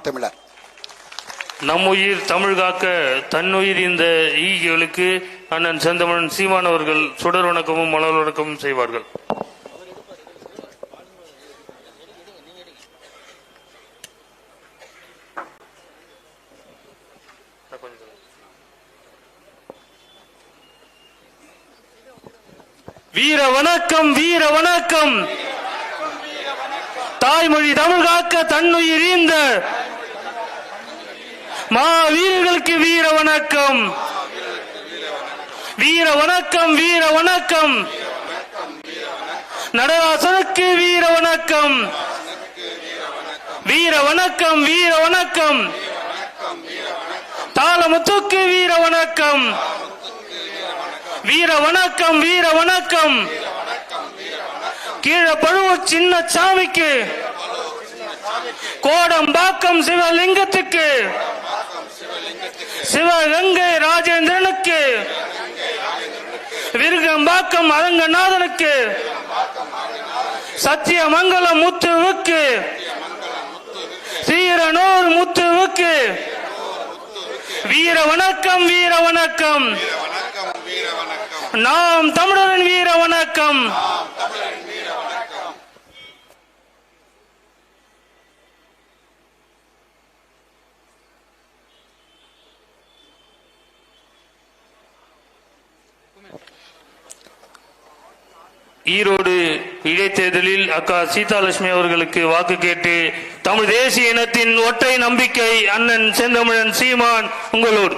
தமிழர். நம்முயிர் தமிழ் காக்க தன்னுயிர் இந்த ஈகளுக்கு அண்ணன் செந்தமிழன் சீமான் அவர்கள் சுடர் வணக்கமும் மலர் வணக்கமும் செய்வார்கள். வீர வணக்கம் வீர வணக்கம். தாய்மொழி தமிழ் காக்க தன்னுயிர் இந்த மா வீரர்களுக்கு வீர வணக்கம். வீர வணக்கம் வீர வணக்கம். நடராசனுக்கு வீர வணக்கம். வீர வணக்கம் வீர வணக்கம். தாளமுத்துக்கு வீர வணக்கம். வீர வணக்கம் வீர வணக்கம். கீழ பழுவ சின்ன சாமிக்கு. கோடம்பாக்கம் சிவலிங்கத்துக்கு. சிவகங்கை ராஜேந்திரனுக்கு விருகம்பாக்கம் அரங்கநாதனுக்கு சத்தியமங்கல முத்துவுக்கு சீரனூர் முத்துவுக்கு வீர வணக்கம் வீர வணக்கம். நாம் தமிழரின் வீர வணக்கம். ஈரோடு இடைத்தேர்தலில் அக்கா சீதாலட்சுமி அவர்களுக்கு வாக்கு கேட்டு தமிழ் தேசிய இனத்தின் ஒற்றை நம்பிக்கை அண்ணன் செந்தமிழன் சீமான் உங்களோடு.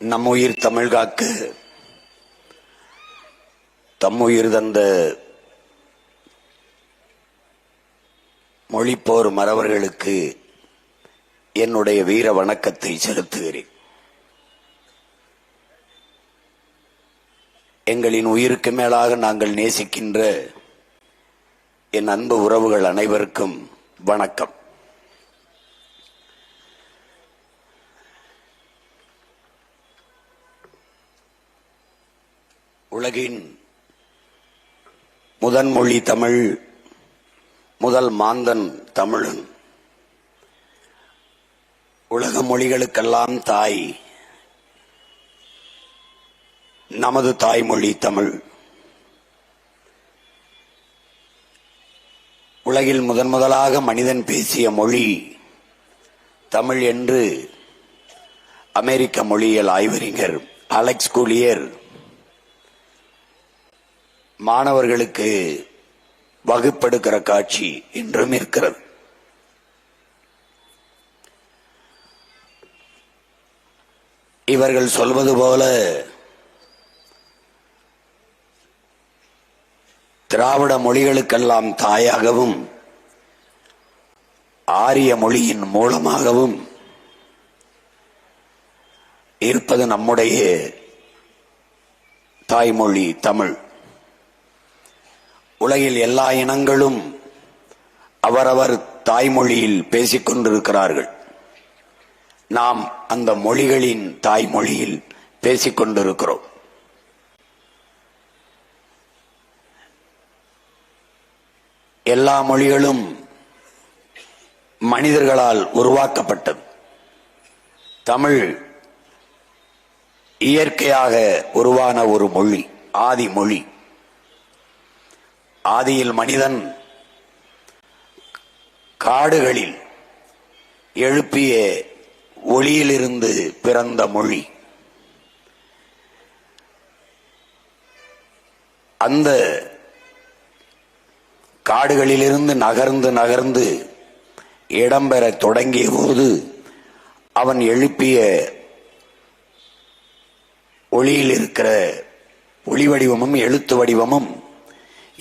நம்முயிர் தமிழ்காக்கு காக்க தம்முயிர் தந்த மொழிப்போர் மறவர்களுக்கு என்னுடைய வீர வணக்கத்தை செலுத்துகிறேன். எங்களின் உயிருக்கு மேலாக நாங்கள் நேசிக்கின்ற என் அன்பு உறவுகள் அனைவருக்கும் வணக்கம். உலகின் முதன்மொழி தமிழ் முதல் மாந்தன் தமிழன். உலக மொழிகளுக்கெல்லாம் தாய் நமது தாய்மொழி தமிழ். உலகில் முதன் முதலாக மனிதன் பேசிய மொழி தமிழ் என்று அமெரிக்க மொழியியல் ஆய்வறிஞர் அலெக்ஸ் கூலியர் மாணவர்களுக்கு வகுப்பெடுக்கிற காட்சி இன்றும் இருக்கிறது. இவர்கள் சொல்வது போல திராவிட மொழிகளுக்கெல்லாம் தாயாகவும் ஆரிய மொழியின் மூலமாகவும் இருப்பது நம்முடைய தாய்மொழி தமிழ். உலகில் எல்லா இனங்களும் அவரவர் தாய்மொழியில் பேசிக் கொண்டிருக்கிறார்கள். நாம் அந்த மொழிகளின் தாய்மொழியில் பேசிக் கொண்டிருக்கிறோம். எல்லா மொழிகளும் மனிதர்களால் உருவாக்கப்பட்டது. தமிழ் இயற்கையாக உருவான ஒரு மொழி ஆதி மொழி. ஆதியில் மனிதன் காடுகளில் எழுப்பிய ஒளியிலிருந்து பிறந்த மொழி. அந்த காடுகளிலிருந்து நகர்ந்து நகர்ந்து இடம்பெற தொடங்கிய போது அவன் எழுப்பிய ஒளியில் இருக்கிற ஒளி வடிவமும் எழுத்து வடிவமும்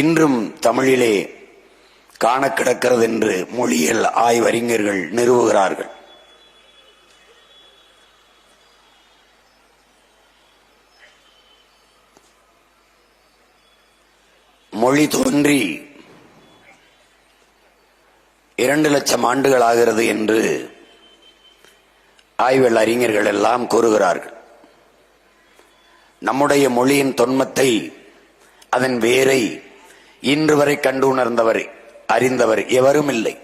இன்றும் தமிழிலே காண கிடக்கிறது என்று மொழியியல் ஆய்வறிஞர்கள் நிறுவுகிறார்கள். மொழி தோன்றி இரண்டு லட்சம் ஆண்டுகள் ஆகிறது என்று ஆய்வல் அறிஞர்கள் எல்லாம் கூறுகிறார்கள். நம்முடைய மொழியின் தொன்மத்தை அதன் வேரை இன்று வரை கண்டு உணர்ந்தவர் அறிந்தவர் எவரும் இல்லை.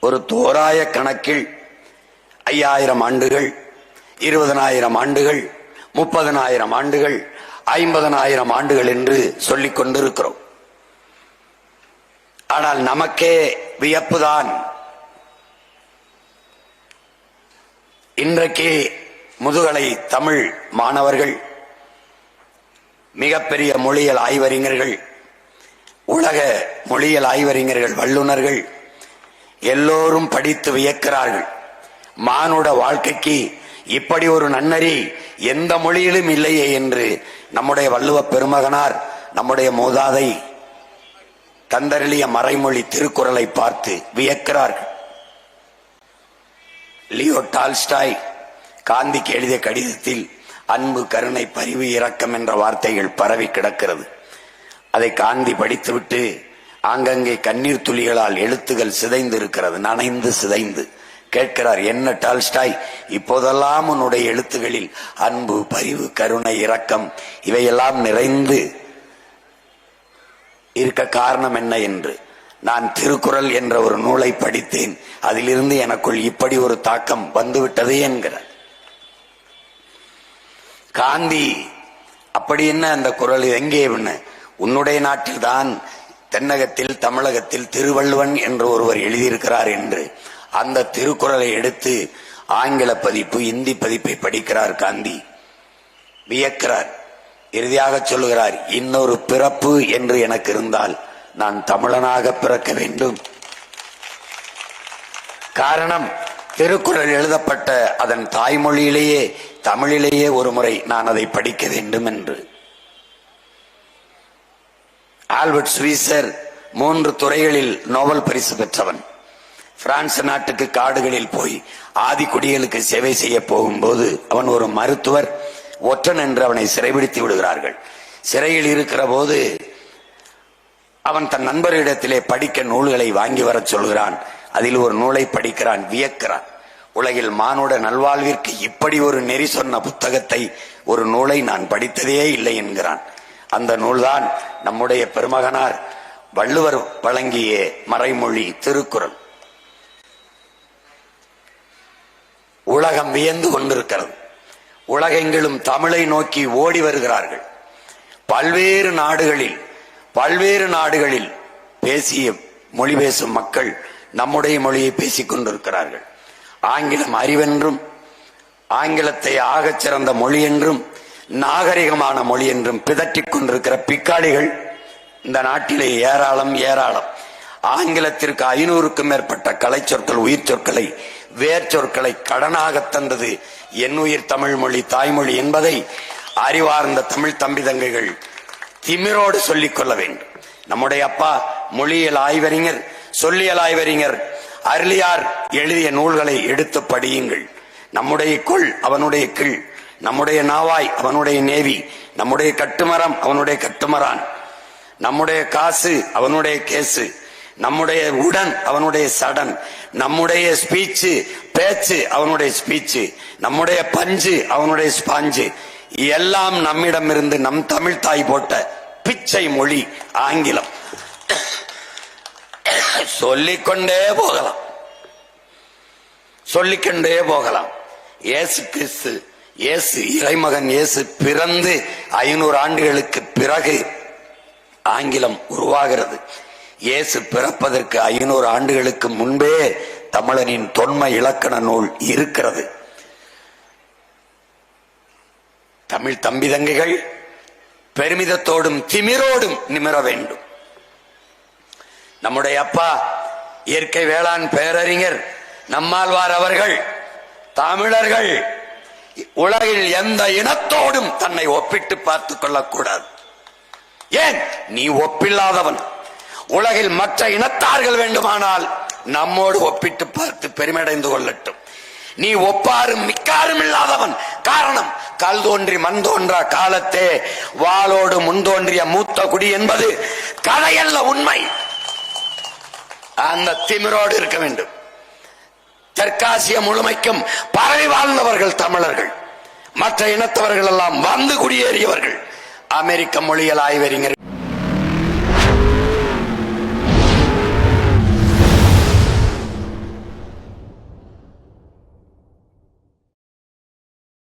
ஒரு தோராய கணக்கில் ஐயாயிரம் ஆண்டுகள் இருபதனாயிரம் ஆண்டுகள் முப்பதனாயிரம் ஆண்டுகள் ஐம்பதனாயிரம் ஆண்டுகள் என்று சொல்லிக் கொண்டிருக்கிறோம். ஆனால் நமக்கே வியப்புதான். இன்றைக்கு முதுகலை தமிழ் மாணவர்கள் மிகப்பெரிய மொழியியல் ஆய்வறிஞர்கள் உலக மொழியியல் ஆய்வறிஞர்கள் வல்லுனர்கள் எல்லோரும் படித்து வியக்கிறார்கள். மானுட வாழ்க்கைக்கு இப்படி ஒரு நன்னறி எந்த மொழியிலும் இல்லையே என்று நம்முடைய வள்ளுவ பெருமகனார் நம்முடைய மூதாதை தந்தரளிய மறைமொழி திருக்குறளை பார்த்து வியக்கிறார்கள். லியோ டால்ஸ்டாய் காந்திக்கு எழுதிய கடிதத்தில் அன்பு கருணை பரிவு இரக்கம் என்ற வார்த்தைகள் பரவி கிடக்கிறது. அதை காந்தி படித்துவிட்டு ஆங்கங்கே கண்ணீர் துளிகளால் எழுத்துகள் சிதைந்து இருக்கிறது நனைந்து சிதைந்து கேட்கிறார் என்ன டால்ஸ்டாய் இப்போதெல்லாம் உன்னுடைய எழுத்துகளில் அன்பு பரிவு கருணை இரக்கம் இவையெல்லாம் நிறைந்து இருக்க காரணம் என்ன என்று. நான் திருக்குறள் என்ற ஒரு நூலை படித்தேன். அதிலிருந்து எனக்குள் இப்படி ஒரு தாக்கம் வந்துவிட்டது என்கிறார். காந்தி அப்படி என்ன அந்த குரல் எங்கே என்ன உன்னுடைய நாட்டில்தான் தென்னகத்தில் தமிழகத்தில் திருவள்ளுவன் என்று ஒருவர் எழுதியிருக்கிறார் என்று. அந்த திருக்குறளை எடுத்து ஆங்கில பதிப்பு இந்தி பதிப்பை படிக்கிறார் காந்தி. வியக்கிறார். இறுதியாக சொல்லுகிறார் இன்னொரு பிறப்பு என்று எனக்கு இருந்தால் நான் தமிழனாக பிறக்க வேண்டும். காரணம் திருக்குறள் எழுதப்பட்ட அதன் தாய்மொழியிலேயே தமிழிலேயே ஒரு முறை நான் அதை படிக்க வேண்டும் என்று. ஆல்பர்ட் ஸ்வீசர் மூன்று துறைகளில் நோபல் பரிசு பெற்றவன். பிரான்ஸ் நாட்டுக்கு காடுகளில் போய் ஆதி குடிகளுக்கு சேவை செய்ய போகும்போது அவன் ஒரு மருத்துவர் ஒற்றன் என்று அவனை சிறைபிடித்து விடுகிறார்கள். சிறையில் இருக்கிற போது அவன் தன் நண்பரிடத்திலே படிக்க நூல்களை வாங்கி வரச் சொல்கிறான். அதில் ஒரு நூலை படிக்கிறான் வியக்கிறான். உலகில் மானுட நல்வாழ்விற்கு இப்படி ஒரு நெறி சொன்ன புத்தகத்தை ஒரு நூலை நான் படித்ததே இல்லை என்கிறான். அந்த நூல்தான் நம்முடைய பெருமகனார் வள்ளுவர் வழங்கிய மறைமொழி திருக்குறள். உலகம் வியந்து கொண்டிருக்கிறது. உலகெங்கிலும் தமிழை நோக்கி ஓடி வருகிறார்கள். பல்வேறு நாடுகளில் பல்வேறு நாடுகளில் பேசிய மொழி பேசும் மக்கள் நம்முடைய மொழியை பேசிக் கொண்டிருக்கிறார்கள். ஆங்கிலம் அறிவென்றும் ஆங்கிலத்தை ஆகச் சிறந்த மொழி என்றும் நாகரிகமான மொழி என்றும் பிதற்றிக் கொண்டிருக்கிற பிக்காளிகள் இந்த நாட்டிலே ஏராளம் ஏராளம். ஆங்கிலத்திற்கு ஐநூறுக்கும் மேற்பட்ட கலை சொற்கள் உயிர் சொற்களை வேர் சொற்களை கடனாக தந்தது என் உயிர் தமிழ் மொழி தாய்மொழி என்பதை அறிவார்ந்த தமிழ் தம்பி தங்கைகள் திமிரோடு சொல்லிக் கொள்ள வேண்டும். நம்முடைய அப்பா மொழியியல் ஆய்வறிஞர் சொல்லியல் ஆய்வறிஞர் அருளியார் எழுதிய நூல்களை எடுத்து படியுங்கள். நம்முடைய கொள் அவனுடைய கீழ் நம்முடைய நாவாய் அவனுடைய நேவி நம்முடைய கட்டுமரம் அவனுடைய கட்டுமரான் நம்முடைய காசு அவனுடைய கேசு நம்முடைய உடன் அவனுடைய சடன் நம்முடைய ஸ்பீச்சு பேச்சு அவனுடைய ஸ்பீச்சு நம்முடைய பஞ்சு அவனுடைய ஸ்பாஞ்சு எல்லாம் நம்மிடமிருந்து நம் தமிழ் தாய் போட்ட பிச்சை மொழி ஆங்கிலம். சொல்லிக்கொண்டே போகலாம். சொல்லிக்கொண்டே போகலாம். இயேசு கிறிஸ்து இயேசு இறைமகன் இயேசு பிறந்து ஐநூறு ஆண்டுகளுக்கு பிறகு ஆங்கிலம் உருவாகிறது. இயேசு பிறப்பதற்கு ஐநூறு ஆண்டுகளுக்கு முன்பே தமிழனின் தொன்மை இலக்கண நூல் இருக்கிறது. தமிழ் தம்பி தங்கைகள் பெருமிதத்தோடும் திமிரோடும் நிமிர வேண்டும். நம்முடைய அப்பா இயற்கை வேளாண் பேரறிஞர் நம்மாழ்வார் அவர்கள் தமிழர்கள் உலகில் எந்த இனத்தோடும் தன்னை ஒப்பிட்டு பார்த்துக் கொள்ளக்கூடாது. ஏன்? நீ ஒப்பில்லாதவன். உலகில் மற்ற இனத்தார்கள் வேண்டுமானால் நம்மோடு ஒப்பிட்டு பார்த்து பெருமடைந்து கொள்ளட்டும். நீ ஒப்பாரும் மிக்காரும் இல்லாதவன். காரணம் கல் தோன்றி மண் தோன்றா காலத்தே வாளோடு முன் தோன்றிய மூத்த குடி என்பது கதையல்ல உண்மை. அந்த திமிரோடு இருக்க வேண்டும். தெற்காசிய முழுமைக்கும் பரவி வாழ்ந்தவர்கள் தமிழர்கள். மற்ற இனத்தவர்கள் எல்லாம் வந்து குடியேறியவர்கள். அமெரிக்க மொழியல் ஆய்வறிஞர்